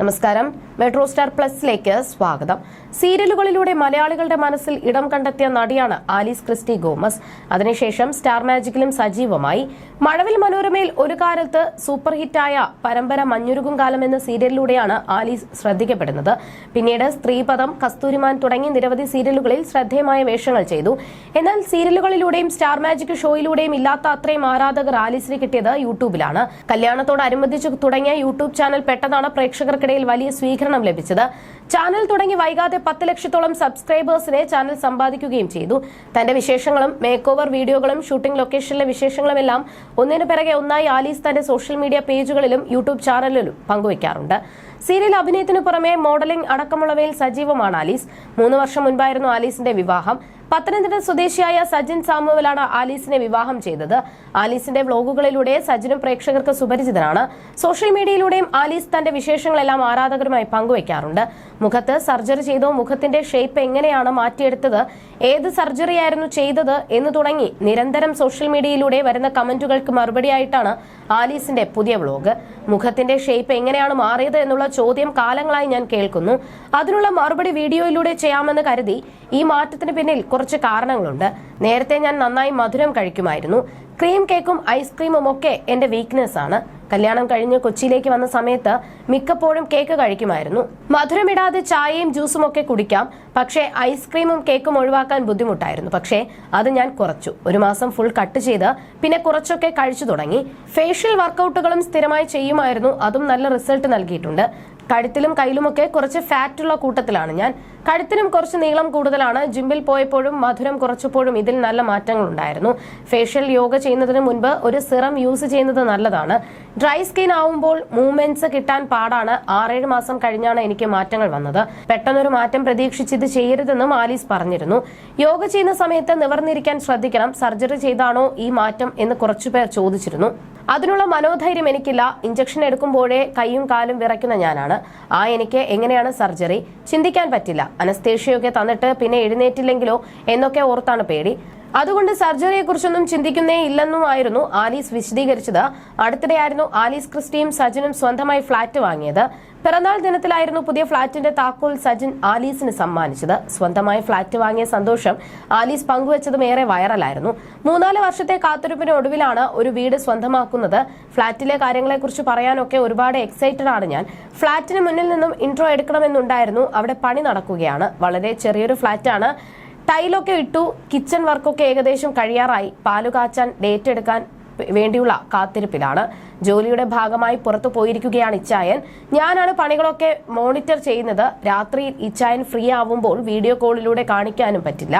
നമസ്കാരം. Metro star പ്ലസിലേക്ക് സ്വാഗതം. സീരിയലുകളിലൂടെ മലയാളികളുടെ മനസ്സിൽ ഇടം കണ്ടെത്തിയ നടിയാണ് ആലീസ് ക്രിസ്റ്റി ഗോമസ്. അതിനുശേഷം സ്റ്റാർ മാജിക്കിലും സജീവമായി. മഴവിൽ മനോരമയിൽ ഒരു കാലത്ത് സൂപ്പർ ഹിറ്റായ പരമ്പര മഞ്ഞുരുകും കാലം എന്ന സീരിയലിലൂടെയാണ് ആലീസ് ശ്രദ്ധിക്കപ്പെടുന്നത്. പിന്നീട് സ്ത്രീപദം കസ്തൂരിമാൻ തുടങ്ങി നിരവധി സീരിയലുകളിൽ ശ്രദ്ധേയമായ വേഷങ്ങൾ ചെയ്തു. എന്നാൽ സീരിയലുകളിലൂടെയും സ്റ്റാർ മാജിക് ഷോയിലൂടെയും ഇല്ലാത്ത അത്രയും ആരാധകർ ആലീസിന് കിട്ടിയത് യൂട്യൂബിലാണ്. കല്യാണത്തോടനുബന്ധിച്ച് തുടങ്ങിയ യൂട്യൂബ് ചാനൽ പെട്ടെന്നാണ് പ്രേക്ഷകർക്കിടയിൽ വലിയ സ്വീകരണം ലഭിച്ചത്. ചാനൽ തുടങ്ങി വൈകാതെ പത്ത് ലക്ഷത്തോളം സബ്സ്ക്രൈബേഴ്സിനെ ചാനൽ സമ്പാദിക്കുകയും ചെയ്തു. തന്റെ വിശേഷങ്ങളും മേക്ക് ഓവർ വീഡിയോകളും ഷൂട്ടിംഗ് ലൊക്കേഷനിലെ വിശേഷങ്ങളുമെല്ലാം ഒന്നിനു പിറകെ ഒന്നായി ആലീസ് തന്റെ സോഷ്യൽ മീഡിയ പേജുകളിലും യൂട്യൂബ് ചാനലിലും പങ്കുവയ്ക്കാറുണ്ട്. സീരിയൽ അഭിനയത്തിനു പുറമെ മോഡലിംഗ് അടക്കമുള്ളവയിൽ സജീവമാണ് ആലീസ്. മൂന്ന് വർഷം മുൻപായിരുന്നു ആലീസിന്റെ വിവാഹം. പത്തനംതിട്ട സ്വദേശിയായ സജിൻ സാമുവലാണ് ആലീസിനെ വിവാഹം ചെയ്തത്. ആലീസിന്റെ വ്ലോഗുകളിലൂടെ സജിനും പ്രേക്ഷകർക്ക് സുപരിചിതനാണ്. സോഷ്യൽ മീഡിയയിലൂടെയും ആലീസ് തന്റെ വിശേഷങ്ങളെല്ലാം ആരാധകരുമായി പങ്കുവയ്ക്കാറുണ്ട് മുഖത്ത് സർജറി ചെയ്തോ മുഖത്തിന്റെ ഷേപ്പ് എങ്ങനെയാണ് മാറ്റിയെടുത്തത് ഏത് സർജറി ആയിരുന്നു ചെയ്തത് എന്ന് തുടങ്ങി നിരന്തരം സോഷ്യൽ മീഡിയയിലൂടെ വരുന്ന കമന്റുകൾക്ക് മറുപടിയായിട്ടാണ് ആലീസിന്റെ പുതിയ വ്ലോഗ് മുഖത്തിന്റെ ഷേപ്പ് എങ്ങനെയാണ് മാറിയത് എന്നുള്ള ചോദ്യം കാലങ്ങളായി ഞാൻ കേൾക്കുന്നു. അതിനുള്ള മറുപടി വീഡിയോയിലൂടെ ചെയ്യാമെന്ന് കരുതി ഈ മാറ്റത്തിന് പിന്നിൽ കുറച്ച് കാരണങ്ങളുണ്ട്. നേരത്തെ ഞാൻ നന്നായി മധുരം കഴിക്കുമായിരുന്നു. ക്രീം കേക്കും ഐസ്ക്രീമും ഒക്കെ എന്റെ വീക്ക്നെസ് ആണ്. കല്യാണം കഴിഞ്ഞ് കൊച്ചിയിലേക്ക് വന്ന സമയത്ത് മിക്കപ്പോഴും കേക്ക് കഴിക്കുമായിരുന്നു. മധുരമിടാതെ ചായയും ജ്യൂസും ഒക്കെ കുടിക്കാം. പക്ഷേ ഐസ്ക്രീമും കേക്കും ഒഴിവാക്കാൻ ബുദ്ധിമുട്ടായിരുന്നു. പക്ഷേ അത് ഞാൻ കുറച്ചു. ഒരു മാസം ഫുൾ കട്ട് ചെയ്ത് പിന്നെ കുറച്ചൊക്കെ കഴിച്ചു തുടങ്ങി. ഫേഷ്യൽ വർക്കൗട്ടുകളും സ്ഥിരമായി ചെയ്യുമായിരുന്നു. അതും നല്ല റിസൾട്ട് നൽകിയിട്ടുണ്ട്. കഴുത്തിലും കയ്യിലുമൊക്കെ കുറച്ച് ഫാറ്റുള്ള കൂട്ടത്തിലാണ്. ഞാൻ കഴുത്തിനും കുറച്ച് നീളം കൂടുതലാണ്. ജിമ്മിൽ പോയപ്പോഴും മധുരം കുറച്ചപ്പോഴും ഇതിൽ നല്ല മാറ്റങ്ങൾ ഉണ്ടായിരുന്നു ഫേഷ്യൽ യോഗ ചെയ്യുന്നതിന് മുൻപ് ഒരു സിറം യൂസ് ചെയ്യുന്നത് നല്ലതാണ്. ഡ്രൈ സ്കിൻ ആവുമ്പോൾ മൂവ്മെന്റ്സ് കിട്ടാൻ പാടാണ്. ആറേഴ് മാസം കഴിഞ്ഞാണ് എനിക്ക് മാറ്റങ്ങൾ വന്നത്. പെട്ടെന്നൊരു മാറ്റം പ്രതീക്ഷിച്ച് ഇത് ചെയ്യരുതെന്നും ആലീസ് പറഞ്ഞിരുന്നു. യോഗ ചെയ്യുന്ന സമയത്ത് നിവർന്നിരിക്കാൻ ശ്രദ്ധിക്കണം. സർജറി ചെയ്താണോ ഈ മാറ്റം എന്ന് കുറച്ചുപേർ ചോദിച്ചിരുന്നു. അതിനുള്ള മനോധൈര്യം എനിക്കില്ല. ഇഞ്ചക്ഷൻ എടുക്കുമ്പോഴേ കൈയും കാലും വിറയ്ക്കുന്ന ഞാനാണ്. ആ എനിക്ക് എങ്ങനെയാണ് സർജറി? ചിന്തിക്കാൻ പറ്റില്ല. അനസ്തേഷ്യയൊക്കെ തന്നിട്ട് പിന്നെ എഴുന്നേറ്റില്ലെങ്കിലോ എന്നൊക്കെ ഓർത്താണ് പേടി. അതുകൊണ്ട് സർജറിയെ കുറിച്ചൊന്നും ചിന്തിക്കുന്നേ ഇല്ലെന്നുമായിരുന്നു ആലീസ് വിശദീകരിച്ചത്. അടുത്തിടെയായിരുന്നു ആലീസ് ക്രിസ്റ്റിയും സജിനും സ്വന്തമായി ഫ്ളാറ്റ് വാങ്ങിയത്. പിറന്നാൾ ദിനത്തിലായിരുന്നു പുതിയ ഫ്ളാറ്റിന്റെ താക്കോൽ സജിൻ ആലീസിന് സമ്മാനിച്ചത്. സ്വന്തമായി ഫ്ളാറ്റ് വാങ്ങിയ സന്തോഷം ആലീസ് പങ്കുവച്ചതും ഏറെ വൈറലായിരുന്നു. മൂന്നാൽ വർഷത്തെ കാത്തിരിപ്പിന് ഒടുവിലാണ് ഒരു വീട് സ്വന്തമാക്കുന്നത്. ഫ്ളാറ്റിലെ കാര്യങ്ങളെക്കുറിച്ച് പറയാനൊക്കെ ഒരുപാട് എക്സൈറ്റഡ് ആണ് ഞാൻ. ഫ്ളാറ്റിന് മുന്നിൽ നിന്നും ഇൻട്രോ എടുക്കണമെന്നുണ്ടായിരുന്നു. അവിടെ പണി നടക്കുകയാണ്. വളരെ ചെറിയൊരു ഫ്ളാറ്റാണ് ടൈലൊക്കെ ഇട്ടു കിച്ചൺ വർക്കൊക്കെ ഏകദേശം കഴിയാറായി. പാൽ കാച്ചാൻ ഡേറ്റ് എടുക്കാൻ വേണ്ടിയുള്ള കാത്തിരിപ്പിലാണ്. ജോലിയുടെ ഭാഗമായി പുറത്തു പോയിരിക്കുകയാണ് ഇച്ചായൻ. ഞാനാണ് പണികളൊക്കെ മോണിറ്റർ ചെയ്യുന്നത്. രാത്രിയിൽ ഇച്ചായൻ ഫ്രീ ആവുമ്പോൾ വീഡിയോ കോളിലൂടെ കാണിക്കാനും പറ്റില്ല.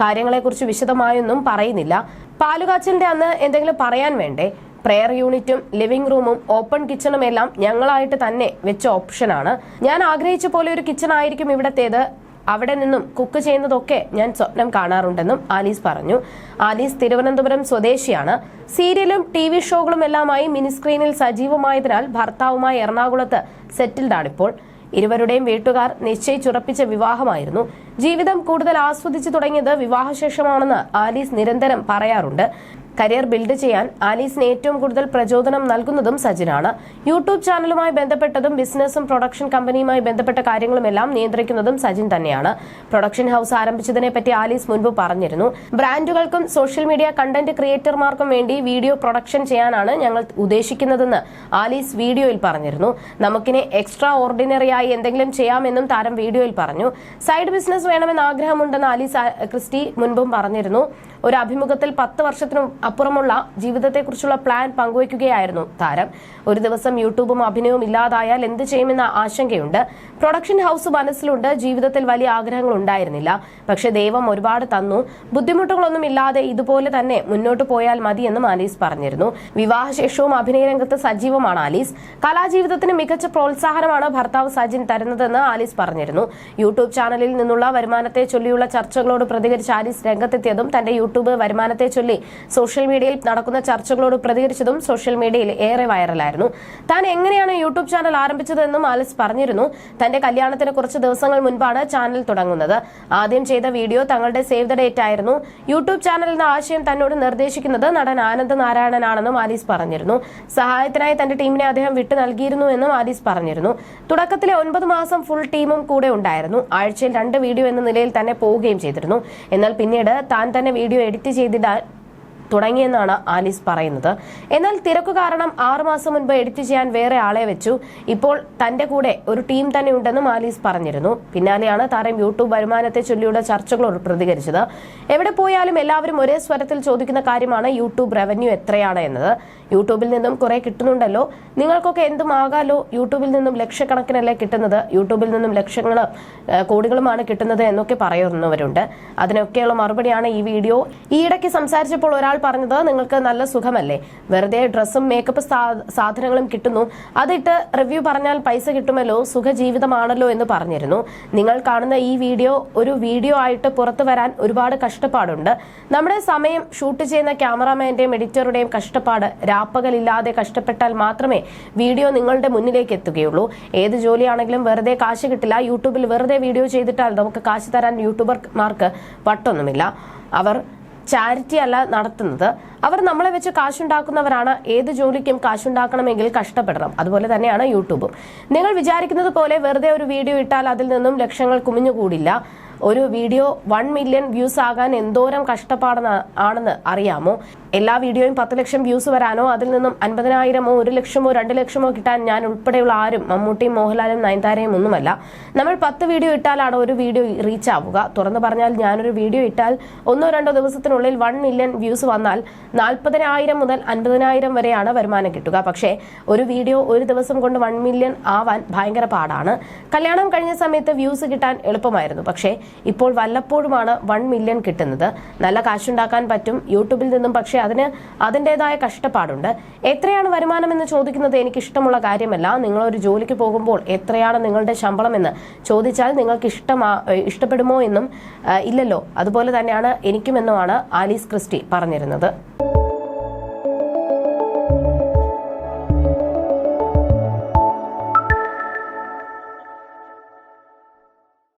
കാര്യങ്ങളെക്കുറിച്ച് വിശദമായൊന്നും പറയുന്നില്ല. പാലുകാച്ചന്റെ അന്ന് എന്തെങ്കിലും പറയാൻ വേണ്ടേ? പ്രെയർ യൂണിറ്റും ലിവിംഗ് റൂമും ഓപ്പൺ കിച്ചണും എല്ലാം ഞങ്ങളായിട്ട് തന്നെ വെച്ച ഓപ്ഷനാണ്. ഞാൻ ആഗ്രഹിച്ച പോലെ ഒരു കിച്ചൺ ആയിരിക്കും ഇവിടത്തേത്. അവിടെ നിന്നും കുക്ക് ചെയ്യുന്നതൊക്കെ ഞാൻ സ്വപ്നം കാണാറുണ്ടെന്നും ആലീസ് പറഞ്ഞു. ആലീസ് തിരുവനന്തപുരം സ്വദേശിയാണ്. സീരിയലും ടി വി ഷോകളും എല്ലാമായി മിനിസ്ക്രീനിൽ സജീവമായതിനാൽ ഭർത്താവുമായി എറണാകുളത്ത് സെറ്റിൽഡാണിപ്പോൾ. ഇരുവരുടെയും വീട്ടുകാർ നിശ്ചയിച്ചുറപ്പിച്ച വിവാഹമായിരുന്നു. ജീവിതം കൂടുതൽ ആസ്വദിച്ചു തുടങ്ങിയത് വിവാഹശേഷമാണെന്ന് ആലീസ് നിരന്തരം പറയാറുണ്ട്. കരിയർ ബിൽഡ് ചെയ്യാൻ ആലീസിന് ഏറ്റവും കൂടുതൽ പ്രചോദനം നൽകുന്നതും സജിനാണ്. യൂട്യൂബ് ചാനലുമായി ബന്ധപ്പെട്ടതും ബിസിനസ്സും പ്രൊഡക്ഷൻ കമ്പനിയുമായി ബന്ധപ്പെട്ട കാര്യങ്ങളുമെല്ലാം നിയന്ത്രിക്കുന്നതും സജിൻ തന്നെയാണ്. പ്രൊഡക്ഷൻ ഹൗസ് ആരംഭിച്ചതിനെ പറ്റി ആലീസ് മുൻപ് പറഞ്ഞിരുന്നു. ബ്രാൻഡുകൾക്കും സോഷ്യൽ മീഡിയ കണ്ടന്റ് ക്രിയേറ്റർമാർക്കും വേണ്ടി വീഡിയോ പ്രൊഡക്ഷൻ ചെയ്യാനാണ് ഞങ്ങൾ ഉദ്ദേശിക്കുന്നതെന്ന് ആലീസ് വീഡിയോയിൽ പറഞ്ഞിരുന്നു. നമുക്കിനെ എക്സ്ട്രാ ഓർഡിനറി ആയി എന്തെങ്കിലും ചെയ്യാമെന്നും താരം വീഡിയോയിൽ പറഞ്ഞു. സൈഡ് ബിസിനസ് വേണമെന്ന് ആഗ്രഹമുണ്ടെന്ന് ആലീസ് ക്രിസ്റ്റി മുൻപും പറഞ്ഞിരുന്നു. ഒരു അഭിമുഖത്തിൽ പത്ത് വർഷത്തിനും അപ്പുറമുള്ള ജീവിതത്തെക്കുറിച്ചുള്ള പ്ലാൻ പങ്കുവയ്ക്കുകയായിരുന്നു താരം. ഒരു ദിവസം യൂട്യൂബും അഭിനയവും ഇല്ലാതായാൽ എന്ത് ചെയ്യുമെന്ന ആശങ്കയുണ്ട്. പ്രൊഡക്ഷൻ ഹൗസ് മനസ്സിലുണ്ട്. ജീവിതത്തിൽ വലിയ ആഗ്രഹങ്ങൾ ഉണ്ടായിരുന്നില്ല. പക്ഷെ ദൈവം ഒരുപാട് തന്നു. ബുദ്ധിമുട്ടുകളൊന്നും ഇല്ലാതെ ഇതുപോലെ തന്നെ മുന്നോട്ട് പോയാൽ മതി മതിയെന്നും ആലീസ് പറഞ്ഞിരുന്നു. വിവാഹശേഷവും അഭിനയ രംഗത്ത് സജീവമാണ് ആലീസ്. കലാജീവിതത്തിന് മികച്ച പ്രോത്സാഹനമാണ് ഭർത്താവ് സജിൻ തരുന്നതെന്ന് ആലീസ് പറഞ്ഞിരുന്നു. യൂട്യൂബ് ചാനലിൽ നിന്നുള്ള വരുമാനത്തെ ചൊല്ലിയുള്ള ചർച്ചകളോട് പ്രതികരിച്ച് ആലീസ് രംഗത്തെത്തിയതും തന്റെ യൂട്യൂബ് യൂട്യൂബ് വരുമാനത്തെ ചൊല്ലി സോഷ്യൽ മീഡിയയിൽ നടക്കുന്ന ചർച്ചകളോട് പ്രതികരിച്ചതും സോഷ്യൽ മീഡിയയിൽ ഏറെ വൈറലായിരുന്നു. താൻ എങ്ങനെയാണ് യൂട്യൂബ് ചാനൽ ആരംഭിച്ചതെന്നും ആലിസ് പറഞ്ഞിരുന്നു. തന്റെ കല്യാണത്തിന് കുറച്ച് ദിവസങ്ങൾ മുൻപാണ് ചാനൽ തുടങ്ങുന്നത്. ആദ്യം ചെയ്ത വീഡിയോ തങ്ങളുടെ സേവ് ദ ഡേറ്റ് ആയിരുന്നു. യൂട്യൂബ് ചാനൽ എന്ന ആശയം തന്നോട് നിർദ്ദേശിക്കുന്നത് നടൻ ആനന്ദ് നാരായണനാണെന്നും ആലീസ് പറഞ്ഞിരുന്നു. സഹായത്തിനായി തന്റെ ടീമിനെ അദ്ദേഹം വിട്ടു നൽകിയിരുന്നു എന്നും ആലീസ് പറഞ്ഞിരുന്നു. തുടക്കത്തിലെ ഒൻപത് മാസം ഫുൾ ടീമും കൂടെ ഉണ്ടായിരുന്നു. ആഴ്ചയിൽ രണ്ട് വീഡിയോ എന്ന നിലയിൽ തന്നെ പോവുകയും ചെയ്തിരുന്നു. എന്നാൽ പിന്നീട് താൻ തന്നെ വീഡിയോ എഡിറ്റ് ചെയ്തിടാൻ തുടങ്ങിയെന്നാണ് ആലീസ് പറയുന്നത്. എന്നാൽ തിരക്ക് കാരണം ആറുമാസം മുൻപ് എഡിറ്റ് ചെയ്യാൻ വേറെ ആളെ വെച്ചു. ഇപ്പോൾ തന്റെ കൂടെ ഒരു ടീം തന്നെ ഉണ്ടെന്നും ആലീസ് പറഞ്ഞിരുന്നു. പിന്നാലെയാണ് താരം യൂട്യൂബ് വരുമാനത്തെ ചൊല്ലിയുടെ ചർച്ചകളോട് പ്രതികരിച്ചത്. എവിടെ പോയാലും എല്ലാവരും ഒരേ സ്വരത്തിൽ ചോദിക്കുന്ന കാര്യമാണ് യൂട്യൂബ് റവന്യൂ എത്രയാണ് എന്നത്. യൂട്യൂബിൽ നിന്നും കുറെ കിട്ടുന്നുണ്ടല്ലോ. നിങ്ങൾക്കൊക്കെ എന്തും ആകാലോ? യൂട്യൂബിൽ നിന്നും ലക്ഷക്കണക്കിനല്ലേ കിട്ടുന്നത്? യൂട്യൂബിൽ നിന്നും ലക്ഷങ്ങൾ കോടികളുമാണ് കിട്ടുന്നത് എന്നൊക്കെ പറയുന്നവരുണ്ട്. അതിനൊക്കെയുള്ള മറുപടിയാണ് ഈ വീഡിയോ. ഈയിടയ്ക്ക് സംസാരിച്ചപ്പോൾ ഒരാൾ പറഞ്ഞത് നിങ്ങൾക്ക് നല്ല സുഖമല്ലേ? വെറുതെ ഡ്രസ്സും മേക്കപ്പ് സാധനങ്ങളും കിട്ടുന്നു. അതിട്ട് റിവ്യൂ പറഞ്ഞാൽ പൈസ കിട്ടുമല്ലോ? സുഖജീവിതമാണല്ലോ എന്ന് പറഞ്ഞിരുന്നു. നിങ്ങൾ കാണുന്ന ഈ വീഡിയോ ഒരു വീഡിയോ ആയിട്ട് പുറത്തു വരാൻ ഒരുപാട് കഷ്ടപ്പാടുണ്ട്. നമ്മുടെ സമയം ഷൂട്ട് ചെയ്യുന്ന ക്യാമറാമാന്റെയും എഡിറ്ററുടെയും കഷ്ടപ്പാട് രാപ്പകലില്ലാതെ കഷ്ടപ്പെട്ടാൽ മാത്രമേ വീഡിയോ നിങ്ങളുടെ മുന്നിലേക്ക് എത്തുകയുള്ളൂ. ഏത് ജോലിയാണെങ്കിലും വെറുതെ കാശ് കിട്ടില്ല. യൂട്യൂബിൽ വെറുതെ വീഡിയോ ചെയ്തിട്ടാൽ നമുക്ക് കാശ് തരാൻ യൂട്യൂബർമാർക്ക് പട്ടൊന്നുമില്ല അവർ ചാരിറ്റി അല്ല നടത്തുന്നത്. അവർ നമ്മളെ വെച്ച് കാശുണ്ടാക്കുന്നവരാണ്. ഏത് ജോലിക്കും കാശുണ്ടാക്കണമെങ്കിൽ കഷ്ടപ്പെടണം. അതുപോലെ തന്നെയാണ് യൂട്യൂബും. നിങ്ങൾ വിചാരിക്കുന്നത് പോലെ വെറുതെ ഒരു വീഡിയോ ഇട്ടാൽ അതിൽ നിന്നും ലക്ഷങ്ങൾ കുമിഞ്ഞുകൂടില്ല. ഒരു വീഡിയോ വൺ മില്യൺ വ്യൂസ് ആകാൻ എന്തോരം കഷ്ടപ്പാടെന്ന് ആണെന്ന് അറിയാമോ? എല്ലാ വീഡിയോയും പത്ത് ലക്ഷം വ്യൂസ് വരാനോ അതിൽ നിന്നും അൻപതിനായിരമോ ഒരു ലക്ഷമോ രണ്ട് ലക്ഷമോ കിട്ടാൻ ഞാൻ ഉൾപ്പെടെയുള്ള ആരും മമ്മൂട്ടിയും മോഹൻലാലും നയൻതാരയും ഒന്നുമല്ല. നമ്മൾ പത്ത് വീഡിയോ ഇട്ടാലാണ് ഒരു വീഡിയോ റീച്ച് ആവുക. തുറന്നു പറഞ്ഞാൽ ഞാനൊരു വീഡിയോ ഇട്ടാൽ ഒന്നോ രണ്ടോ ദിവസത്തിനുള്ളിൽ വൺ മില്യൺ വ്യൂസ് വന്നാൽ നാൽപ്പതിനായിരം മുതൽ അൻപതിനായിരം വരെയാണ് വരുമാനം കിട്ടുക. പക്ഷേ ഒരു വീഡിയോ ഒരു ദിവസം കൊണ്ട് വൺ മില്യൺ ആവാൻ ഭയങ്കര പാടാണ്. കല്യാണം കഴിഞ്ഞ സമയത്ത് വ്യൂസ് കിട്ടാൻ എളുപ്പമായിരുന്നു. പക്ഷേ ഇപ്പോൾ വല്ലപ്പോഴുമാണ് വൺ മില്യൺ കിട്ടുന്നത്. നല്ല കാശുണ്ടാക്കാൻ പറ്റും യൂട്യൂബിൽ നിന്നും പക്ഷേ അതിന് അതിന്റെതായ കഷ്ടപ്പാടുണ്ട്. എത്രയാണ് വരുമാനം എന്ന് ചോദിക്കുന്നത് എനിക്ക് ഇഷ്ടമുള്ള കാര്യമല്ല. നിങ്ങളൊരു ജോലിക്ക് പോകുമ്പോൾ എത്രയാണ് നിങ്ങളുടെ ശമ്പളം എന്ന് ചോദിച്ചാൽ നിങ്ങൾക്ക് ഇഷ്ടമാ ഇഷ്ടപ്പെടുമോ എന്നും ഇല്ലല്ലോ. അതുപോലെ തന്നെയാണ് എനിക്കുമെന്നുമാണ് ആലീസ് ക്രിസ്റ്റി പറഞ്ഞിരുന്നത്.